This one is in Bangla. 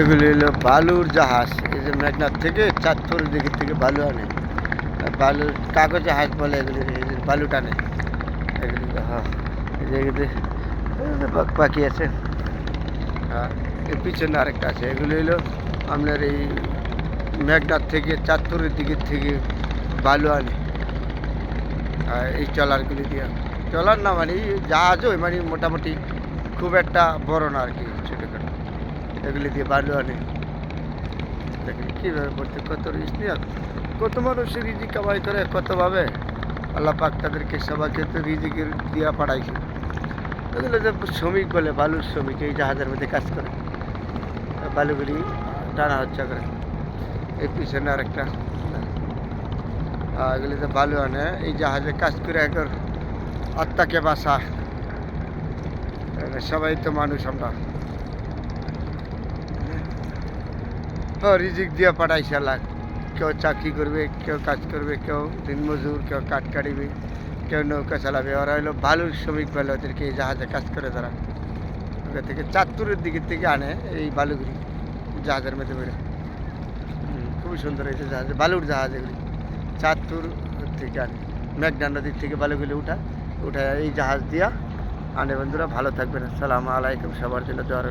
এগুলি হলো বালুর জাহাজ। এই যে মেঘনাথ থেকে চাঁদপুর দিকে থেকে বালু আনে। বালুর কাগজ জাহাজ বলে এগুলি বালু টানে। এগুলি হ্যাঁ। আছে। হ্যাঁ এর পিছনে আরেকটা আছে। এগুলি হলো আপনার এই মেঘনাথ থেকে, চাঁদপুরের দিকের থেকে বালু আনে। এই চলারগুলি দিয়ে। চলার না মানে জাহাজও মানে মোটামুটি খুব একটা বড় না আর কি, ছোটোখাটো। এগুলি দিয়ে বালু আনে। দেখেন কীভাবে করতে কত রিস্ক কত মানুষ রিজি কামাই করে কতভাবে আল্লাহ পাক তাদেরকে সবাইকে তো রিজিকের দিয়া পাঠাইছে। এগুলো যে শ্রমিক বলে, বালুর শ্রমিক, এই জাহাজের মধ্যে কাজ করে। বালুগুলি টানা হচ্ছে করে এই পিছনে আরেকটা। এগুলি যে বালু আনে, এই জাহাজে কাজ করে একর আত্মাকে বাসা সবাই তো মানুষ আমরা হ্যাঁ রিজিক দিয়ে পাঠাইছে আল্লাহ কেউ চাকরি করবে কেউ কাজ করবে কেউ দিনমজুর কেউ কাঠ কাটিবে কেউ নৌকা চালাবে ওরা হলো বালুর শ্রমিক বলে ওদেরকে এই জাহাজে কাজ করে তারা ওখান থেকে চাঁদপুরের দিকে থেকে আনে এই বালুগুলি জাহাজের মধ্যে বেরো হুম, খুবই সুন্দর হয়েছে জাহাজ বালুর জাহাজ এগুলি চাঁদপুর থেকে আনে মেঘনা নদীর থেকে বালুগুলি উঠা উঠা এই জাহাজ দিয়া আনে বন্ধুরা ভালো থাকবেন আসসালামু আলাইকুম সবার জন্য দোয়ার